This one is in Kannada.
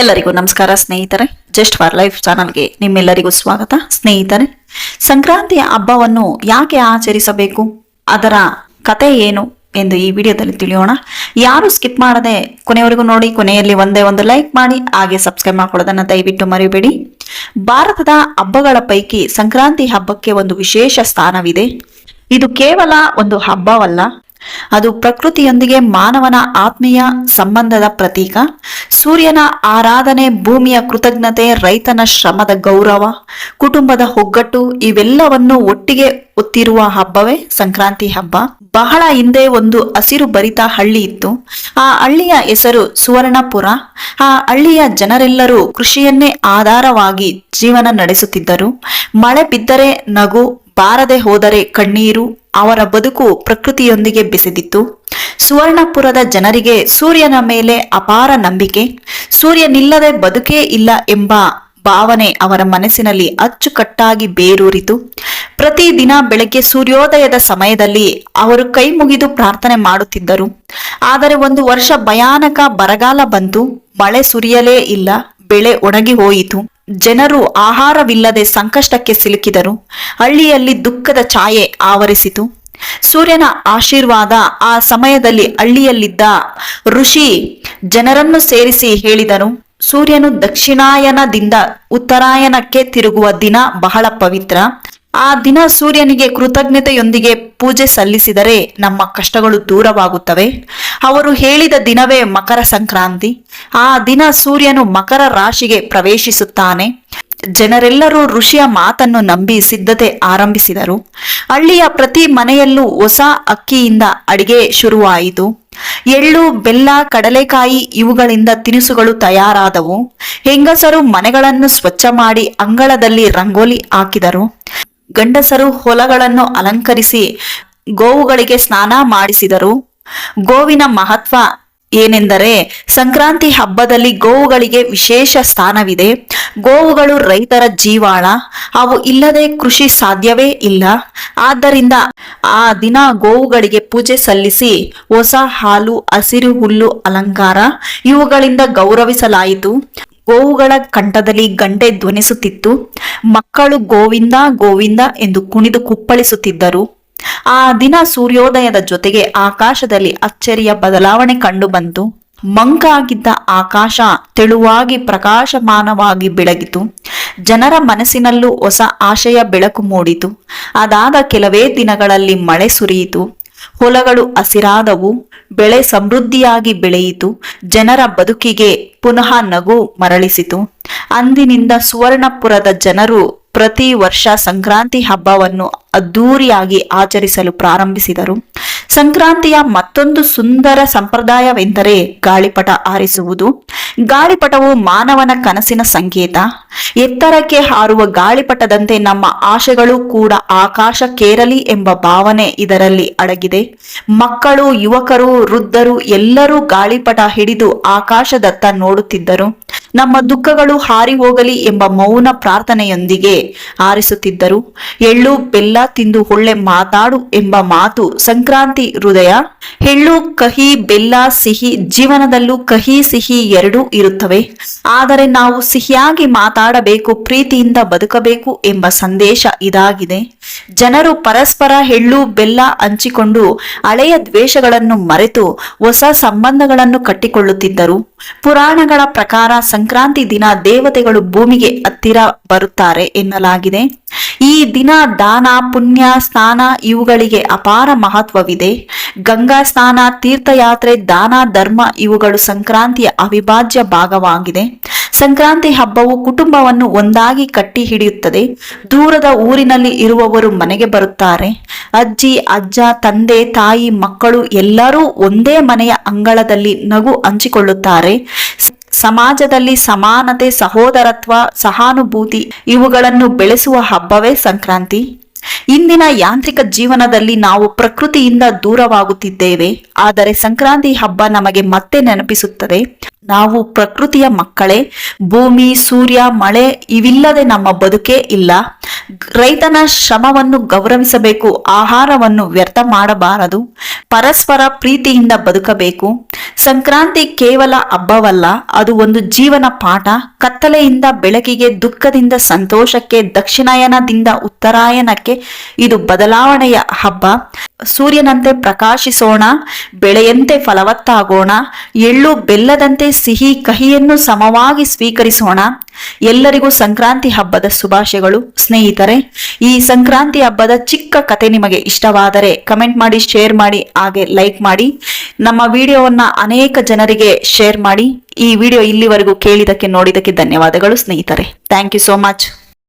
ಎಲ್ಲರಿಗೂ ನಮಸ್ಕಾರ ಸ್ನೇಹಿತರೆ. ಜಸ್ಟ್ ಫಾರ್ ಲೈಫ್ ಚಾನಲ್ಗೆ ನಿಮ್ಮೆಲ್ಲರಿಗೂ ಸ್ವಾಗತ. ಸ್ನೇಹಿತರೆ, ಸಂಕ್ರಾಂತಿಯ ಹಬ್ಬವನ್ನು ಯಾಕೆ ಆಚರಿಸಬೇಕು? ಅದರ ಕತೆ ಏನು ಎಂದು ಈ ವಿಡಿಯೋದಲ್ಲಿ ತಿಳಿಯೋಣ. ಯಾರು ಸ್ಕಿಪ್ ಮಾಡದೆ ಕೊನೆಯವರೆಗೂ ನೋಡಿ, ಕೊನೆಯಲ್ಲಿ ಒಂದೇ ಒಂದು ಲೈಕ್ ಮಾಡಿ, ಹಾಗೆ ಸಬ್ಸ್ಕ್ರೈಬ್ ಮಾಡ್ಕೊಳ್ಳೋದನ್ನ ದಯವಿಟ್ಟು ಮರಿಬೇಡಿ. ಭಾರತದ ಹಬ್ಬಗಳ ಪೈಕಿ ಸಂಕ್ರಾಂತಿ ಹಬ್ಬಕ್ಕೆ ಒಂದು ವಿಶೇಷ ಸ್ಥಾನವಿದೆ. ಇದು ಕೇವಲ ಒಂದು ಹಬ್ಬವಲ್ಲ ಅದು ಪ್ರಕೃತಿಯೊಂದಿಗೆ ಮಾನವನ ಆತ್ಮೀಯ ಸಂಬಂಧದ ಪ್ರತೀಕ. ಸೂರ್ಯನ ಆರಾಧನೆ ಭೂಮಿಯ ಕೃತಜ್ಞತೆ, ರೈತನ ಶ್ರಮದ ಗೌರವ, ಕುಟುಂಬದ ಒಗ್ಗಟ್ಟು ಇವೆಲ್ಲವನ್ನು ಒಟ್ಟಿಗೆ ಒತ್ತಿರುವ ಹಬ್ಬವೇ ಸಂಕ್ರಾಂತಿ ಹಬ್ಬ. ಬಹಳ ಹಿಂದೆ ಒಂದು ಹಸಿರು ಭರಿತ ಹಳ್ಳಿ ಇತ್ತು. ಆ ಹಳ್ಳಿಯ ಹೆಸರು ಸುವರ್ಣಪುರ. ಆ ಹಳ್ಳಿಯ ಜನರೆಲ್ಲರೂ ಕೃಷಿಯನ್ನೇ ಆಧಾರವಾಗಿ ಜೀವನ ನಡೆಸುತ್ತಿದ್ದರು. ಮಳೆ ಬಿದ್ದರೆ ನಗು ಬಾರದೆ ಹೋದರೆ ಕಣ್ಣೀರು ಅವರ ಬದುಕು ಪ್ರಕೃತಿಯೊಂದಿಗೆ ಬೆಸೆದಿತ್ತು. ಸುವರ್ಣಪುರದ ಜನರಿಗೆ ಸೂರ್ಯನ ಮೇಲೆ ಅಪಾರ ನಂಬಿಕೆ, ಸೂರ್ಯನಿಲ್ಲದೆ ಬದುಕೇ ಇಲ್ಲ ಎಂಬ ಭಾವನೆ ಅವರ ಮನಸ್ಸಿನಲ್ಲಿ ಅಚ್ಚುಕಟ್ಟಾಗಿ ಬೇರೂರಿತು. ಪ್ರತಿದಿನ ಬೆಳಗ್ಗೆ ಸೂರ್ಯೋದಯದ ಸಮಯದಲ್ಲಿ ಅವರು ಕೈ ಮುಗಿದು ಪ್ರಾರ್ಥನೆ ಮಾಡುತ್ತಿದ್ದರು. ಆದರೆ ಒಂದು ವರ್ಷ ಭಯಾನಕ ಬರಗಾಲ ಬಂತು, ಮಳೆ ಸುರಿಯಲೇ ಇಲ್ಲ. ಬೆಳೆ ಒಣಗಿ ಹೋಯಿತು. ಜನರು ಆಹಾರವಿಲ್ಲದೆ ಸಂಕಷ್ಟಕ್ಕೆ ಸಿಲುಕಿದರು. ಹಳ್ಳಿಯಲ್ಲಿ ದುಃಖದ ಛಾಯೆ ಆವರಿಸಿತು. ಸೂರ್ಯನ ಆಶೀರ್ವಾದ ಆ ಸಮಯದಲ್ಲಿ ಹಳ್ಳಿಯಲ್ಲಿದ್ದ ಋಷಿ ಜನರನ್ನು ಸೇರಿಸಿ ಹೇಳಿದರು, ಸೂರ್ಯನು ದಕ್ಷಿಣಾಯನದಿಂದ ಉತ್ತರಾಯಣಕ್ಕೆ ತಿರುಗುವ ದಿನ ಬಹಳ ಪವಿತ್ರ. ಆ ದಿನ ಸೂರ್ಯನಿಗೆ ಕೃತಜ್ಞತೆಯೊಂದಿಗೆ ಪೂಜೆ ಸಲ್ಲಿಸಿದರೆ ನಮ್ಮ ಕಷ್ಟಗಳು ದೂರವಾಗುತ್ತವೆ. ಅವರು ಹೇಳಿದ ದಿನವೇ ಮಕರ ಸಂಕ್ರಾಂತಿ. ಆ ದಿನ ಸೂರ್ಯನು ಮಕರ ರಾಶಿಗೆ ಪ್ರವೇಶಿಸುತ್ತಾನೆ. ಜನರೆಲ್ಲರೂ ಋಷಿಯ ಮಾತನ್ನು ನಂಬಿ ಸಿದ್ಧತೆ ಆರಂಭಿಸಿದರು. ಹಳ್ಳಿಯ ಪ್ರತಿ ಮನೆಯಲ್ಲೂ ಹೊಸ ಅಕ್ಕಿಯಿಂದ ಅಡಿಗೆ ಶುರುವಾಯಿತು. ಎಳ್ಳು, ಬೆಲ್ಲ, ಕಡಲೆಕಾಯಿ ಇವುಗಳಿಂದ ತಿನಿಸುಗಳು ತಯಾರಾದವು. ಹೆಂಗಸರು ಮನೆಗಳನ್ನು ಸ್ವಚ್ಛ ಮಾಡಿ ಅಂಗಳದಲ್ಲಿ ರಂಗೋಲಿ ಹಾಕಿದರು. ಗಂಡಸರು ಹೊಲಗಳನ್ನು ಅಲಂಕರಿಸಿ ಗೋವುಗಳಿಗೆ ಸ್ನಾನ ಮಾಡಿಸಿದರು. ಗೋವಿನ ಮಹತ್ವ ಏನೆಂದರೆ ಸಂಕ್ರಾಂತಿ ಹಬ್ಬದಲ್ಲಿ ಗೋವುಗಳಿಗೆ ವಿಶೇಷ ಸ್ಥಾನವಿದೆ. ಗೋವುಗಳು ರೈತರ ಜೀವಾಳ. ಅವು ಇಲ್ಲದೆ ಕೃಷಿ ಸಾಧ್ಯವೇ ಇಲ್ಲ. ಆದ್ದರಿಂದ ಆ ದಿನ ಗೋವುಗಳಿಗೆ ಪೂಜೆ ಸಲ್ಲಿಸಿ ಹೊಸ ಹಾಲು, ಹಸಿರು ಹುಲ್ಲು, ಅಲಂಕಾರ ಇವುಗಳಿಂದ ಗೌರವಿಸಲಾಯಿತು. ಗೋವುಗಳ ಕಂಠದಲ್ಲಿ ಗಂಟೆ ಧ್ವನಿಸುತ್ತಿತ್ತು. ಮಕ್ಕಳು ಗೋವಿಂದ ಗೋವಿಂದ ಎಂದು ಕುಣಿದು ಕುಪ್ಪಳಿಸುತ್ತಿದ್ದರು. ಆ ದಿನ ಸೂರ್ಯೋದಯದ ಜೊತೆಗೆ ಆಕಾಶದಲ್ಲಿ ಅಚ್ಚರಿಯ ಬದಲಾವಣೆ ಕಂಡುಬಂತು ಮಂಕಾಗಿದ್ದ ಆಕಾಶ ತೆಳುವಾಗಿ ಪ್ರಕಾಶಮಾನವಾಗಿ ಬೆಳಗಿತು. ಜನರ ಮನಸ್ಸಿನಲ್ಲೂ ಹೊಸ ಆಶಯ ಬೆಳಕು ಮೂಡಿತು. ಅದಾದ ಕೆಲವೇ ದಿನಗಳಲ್ಲಿ ಮಳೆ ಸುರಿಯಿತು. ಹೊಲಗಳು ಹಸಿರಾದವು. ಬೆಳೆ ಸಮೃದ್ಧಿಯಾಗಿ ಬೆಳೆಯಿತು. ಜನರ ಬದುಕಿಗೆ ಪುನಃ ನಗು ಮರಳಿಸಿತು. ಅಂದಿನಿಂದ ಸುವರ್ಣಪುರದ ಜನರು ಪ್ರತಿ ವರ್ಷ ಸಂಕ್ರಾಂತಿ ಹಬ್ಬವನ್ನು ಅದ್ದೂರಿಯಾಗಿ ಆಚರಿಸಲು ಪ್ರಾರಂಭಿಸಿದರು. ಸಂಕ್ರಾಂತಿಯ ಮತ್ತೊಂದು ಸುಂದರ ಸಂಪ್ರದಾಯವೆಂದರೆ ಗಾಳಿಪಟ ಹಾರಿಸುವುದು ಗಾಳಿಪಟವು ಮಾನವನ ಕನಸಿನ ಸಂಕೇತ. ಎತ್ತರಕ್ಕೆ ಹಾರುವ ಗಾಳಿಪಟದಂತೆ ನಮ್ಮ ಆಶೆಗಳು ಕೂಡ ಆಕಾಶ ಕೇರಲಿ ಎಂಬ ಭಾವನೆ ಇದರಲ್ಲಿ ಅಡಗಿದೆ. ಮಕ್ಕಳು, ಯುವಕರು, ವೃದ್ಧರು ಎಲ್ಲರೂ ಗಾಳಿಪಟ ಹಿಡಿದು ಆಕಾಶದತ್ತ ನೋಡುತ್ತಿದ್ದರು. ನಮ್ಮ ದುಃಖಗಳು ಹಾರಿ ಹೋಗಲಿ ಎಂಬ ಮೌನ ಪ್ರಾರ್ಥನೆಯೊಂದಿಗೆ ಆರಿಸುತ್ತಿದ್ದರು. ಎಳ್ಳು, ಬೆಲ್ಲ ತಿಂದು ಒಳ್ಳೆ ಮಾತಾಡು ಎಂಬ ಮಾತು ಸಂಕ್ರಾಂತಿ ಹೃದಯ. ಎಳ್ಳು, ಕಹಿ, ಬೆಲ್ಲ, ಸಿಹಿ ಜೀವನದಲ್ಲೂ ಕಹಿ, ಸಿಹಿ ಎರಡೂ ಇರುತ್ತವೆ. ಆದರೆ ನಾವು ಸಿಹಿಯಾಗಿ ಮಾತಾಡಬೇಕು, ಪ್ರೀತಿಯಿಂದ ಬದುಕಬೇಕು ಎಂಬ ಸಂದೇಶ ಇದಾಗಿದೆ. ಜನರು ಪರಸ್ಪರ ಹೆಳ್ಳು ಬೆಲ್ಲ ಹಂಚಿಕೊಂಡು ಹಳೆಯ ದ್ವೇಷಗಳನ್ನು ಮರೆತು ಹೊಸ ಸಂಬಂಧಗಳನ್ನು ಕಟ್ಟಿಕೊಳ್ಳುತ್ತಿದ್ದರು. ಪುರಾಣಗಳ ಪ್ರಕಾರ ಸಂಕ್ರಾಂತಿ ದಿನ ದೇವತೆಗಳು ಭೂಮಿಗೆ ಹತ್ತಿರ ಬರುತ್ತಾರೆ ಎನ್ನಲಾಗಿದೆ. ಈ ದಿನ ದಾನ, ಪುಣ್ಯ, ಸ್ನಾನ ಇವುಗಳಿಗೆ ಅಪಾರ ಮಹತ್ವವಿದೆ. ಗಂಗಾ ಸ್ನಾನ, ತೀರ್ಥಯಾತ್ರೆ, ದಾನ, ಧರ್ಮ ಇವುಗಳು ಸಂಕ್ರಾಂತಿಯ ಅವಿಭಾಜ್ಯ ಭಾಗವಾಗಿದೆ. ಸಂಕ್ರಾಂತಿ ಹಬ್ಬವು ಕುಟುಂಬವನ್ನು ಒಂದಾಗಿ ಕಟ್ಟಿ ಹಿಡಿಯುತ್ತದೆ. ದೂರದ ಊರಿನಲ್ಲಿ ಇರುವವರು ಮನೆಗೆ ಬರುತ್ತಾರೆ. ಅಜ್ಜಿ, ಅಜ್ಜ, ತಂದೆ, ತಾಯಿ, ಮಕ್ಕಳು ಎಲ್ಲರೂ ಒಂದೇ ಮನೆಯ ಅಂಗಳದಲ್ಲಿ ನಗು ಹಂಚಿಕೊಳ್ಳುತ್ತಾರೆ. ಸಮಾಜದಲ್ಲಿ ಸಮಾನತೆ, ಸಹೋದರತ್ವ, ಸಹಾನುಭೂತಿ ಇವುಗಳನ್ನು ಬೆಳೆಸುವ ಹಬ್ಬವೇ ಸಂಕ್ರಾಂತಿ. ಇಂದಿನ ಯಾಂತ್ರಿಕ ಜೀವನದಲ್ಲಿ ನಾವು ಪ್ರಕೃತಿಯಿಂದ ದೂರವಾಗುತ್ತಿದ್ದೇವೆ. ಆದರೆ ಸಂಕ್ರಾಂತಿ ಹಬ್ಬ ನಮಗೆ ಮತ್ತೆ ನೆನಪಿಸುತ್ತದೆ. ನಾವು ಪ್ರಕೃತಿಯ ಮಕ್ಕಳೇ, ಭೂಮಿ, ಸೂರ್ಯ, ಮಳೆ ಇವಿಲ್ಲದೆ ನಮ್ಮ ಬದುಕೇ ಇಲ್ಲ. ರೈತನ ಶ್ರಮವನ್ನು ಗೌರವಿಸಬೇಕು, ಆಹಾರವನ್ನು ವ್ಯರ್ಥ ಮಾಡಬಾರದು, ಪರಸ್ಪರ ಪ್ರೀತಿಯಿಂದ ಬದುಕಬೇಕು. ಸಂಕ್ರಾಂತಿ ಕೇವಲ ಹಬ್ಬವಲ್ಲ, ಅದು ಒಂದು ಜೀವನ ಪಾಠ. ಕತ್ತಲೆಯಿಂದ ಬೆಳಕಿಗೆ ದುಃಖದಿಂದ ಸಂತೋಷಕ್ಕೆ, ದಕ್ಷಿಣಾಯನದಿಂದ ಉತ್ತರಾಯಣಕ್ಕೆ ಇದು ಬದಲಾವಣೆಯ ಹಬ್ಬ. ಸೂರ್ಯನಂತೆ ಪ್ರಕಾಶಿಸೋಣ, ಬೆಳೆಯಂತೆ ಫಲವತ್ತಾಗೋಣ, ಎಳ್ಳು ಬೆಲ್ಲದಂತೆ ಸಿಹಿ ಕಹಿಯನ್ನು ಸಮವಾಗಿ ಸ್ವೀಕರಿಸೋಣ. ಎಲ್ಲರಿಗೂ ಸಂಕ್ರಾಂತಿ ಹಬ್ಬದ ಶುಭಾಶಯಗಳು. ಸ್ನೇಹಿತರೆ, ಈ ಸಂಕ್ರಾಂತಿ ಹಬ್ಬದ ಚಿಕ್ಕ ಕತೆ ನಿಮಗೆ ಇಷ್ಟವಾದರೆ ಕಮೆಂಟ್ ಮಾಡಿ, ಶೇರ್ ಮಾಡಿ, ಹಾಗೆ ಲೈಕ್ ಮಾಡಿ. ನಮ್ಮ ವಿಡಿಯೋವನ್ನ ಅನೇಕ ಜನರಿಗೆ ಶೇರ್ ಮಾಡಿ. ಈ ವಿಡಿಯೋ ಇಲ್ಲಿವರೆಗೂ ಕೇಳಿದಕ್ಕೆ ನೋಡಿದಕ್ಕೆ ಧನ್ಯವಾದಗಳು ಸ್ನೇಹಿತರೆ. Thank you so much.